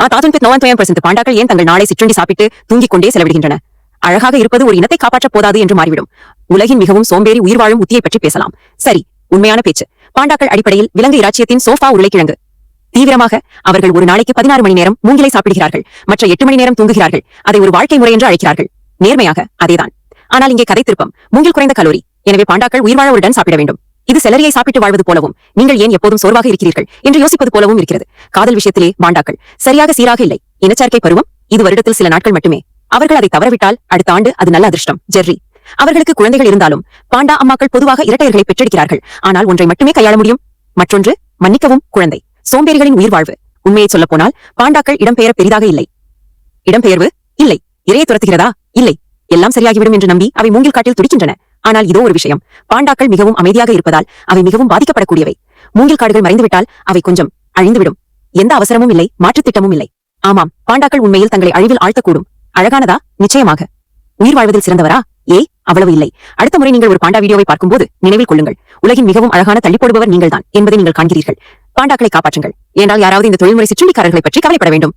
ஆ தாத்துன் பித் no one தொயன் பாண்டாக்கள் ஏன் தங்கள் நாளை சிற்றுண்டி சாப்பிட்டு தூங்கிக் கொண்டே செலவிடுகின்றன? அழகாக இருப்பது ஒரு இனத்தை காப்பாற்றப் போதாது என்று மாறிவிடும். உலகின் மிகவும் சோம்பேறி உயிர் வாழும் உத்தியை பற்றி பேசலாம். சரி உண்மையான பேச்சு. பாண்டாக்கள் அடிப்படையில் விலங்கு இராச்சியத்தின் சோஃபா உருளைக்கிழங்கு. தீவிரமாக அவர்கள் ஒரு நாளைக்கு பதினாறு மணி நேரம் மூங்கிலை சாப்பிடுகிறார்கள். மற்ற எட்டு மணி நேரம் தூங்குகிறார்கள். அதை ஒரு வாழ்க்கை முறை என்று அழைக்கிறார்கள். நேர்மையாக அதேதான். ஆனால் இங்கே கதை திருப்பம். மூங்கில் குறைந்த கலோரி. எனவே பாண்டாக்கள் உயிர் வாழ உடன் சாப்பிட வேண்டும். இது செலரியை சாப்பிட்டு வாழ்வது போலவும் நீங்கள் ஏன் எப்போதும் சோர்வாக இருக்கிறீர்கள் என்று யோசிப்பது போலவும் இருக்கிறது. காதல் விஷயத்திலே பாண்டாக்கள். சரியாக சீராக இல்லை. இனச்சேர்க்கை பருவம் இது வருடத்தில் சில நாட்கள் மட்டுமே. அவர்கள் அதை தவறவிட்டால் அடுத்த ஆண்டு அது நல்ல அதிர்ஷ்டம். ஜெர்ரி. அவர்களுக்கு குழந்தைகள் இருந்தாலும் பாண்டா அம்மாக்கள் பொதுவாக இரட்டையர்களை பெற்றெடுக்கிறார்கள். ஆனால் ஒன்றை மட்டுமே கையாள முடியும். மற்றொன்று மன்னிக்கவும் குழந்தை. சோம்பேறிகளின் உயிர் வாழ்வு. உண்மையை சொல்ல போனால் பாண்டாக்கள் இடம்பெயர பெரிதாக இல்லை. இடம்பெயர்வு இல்லை. இரையை துரத்துகிறதா? இல்லை. எல்லாம் சரியாகிவிடும் என்று நம்பி அவை மூங்கில் காட்டில் துடிக்கின்றன. ஆனால் இதோ ஒரு விஷயம். பாண்டாக்கள் மிகவும் அமைதியாக இருப்பதால் அவை மிகவும் பாதிக்கப்படக்கூடியவை. மூங்கில் காடுகள் மறைந்துவிட்டால் அவை கொஞ்சம் அழிந்துவிடும். எந்த அவசரமும் இல்லை மாற்றுத் திட்டமும் இல்லை. ஆமாம் பாண்டாக்கள் உண்மையில் தங்களை அழிவில் ஆழ்த்தக்கூடும். அழகானதா? நிச்சயமாக. உயிர் வாழ்வதில் சிறந்தவரா? ஏ அவ்வளவு இல்லை. அடுத்த முறை நீங்கள் ஒரு பாண்டா வீடியோவை பார்க்கும்போது நினைவில் கொள்ளுங்கள். உலகின் மிகவும் அழகான தள்ளி போடுபவர் நீங்கள்தான் என்பதை நீங்கள் காண்கிறீர்கள். பாண்டாக்களை காப்பாற்றுங்கள். ஏனால் யாராவது இந்த தொழில்முறை சிற்றுண்டிக்காரர்களை பற்றி கவலைப்பட வேண்டும்.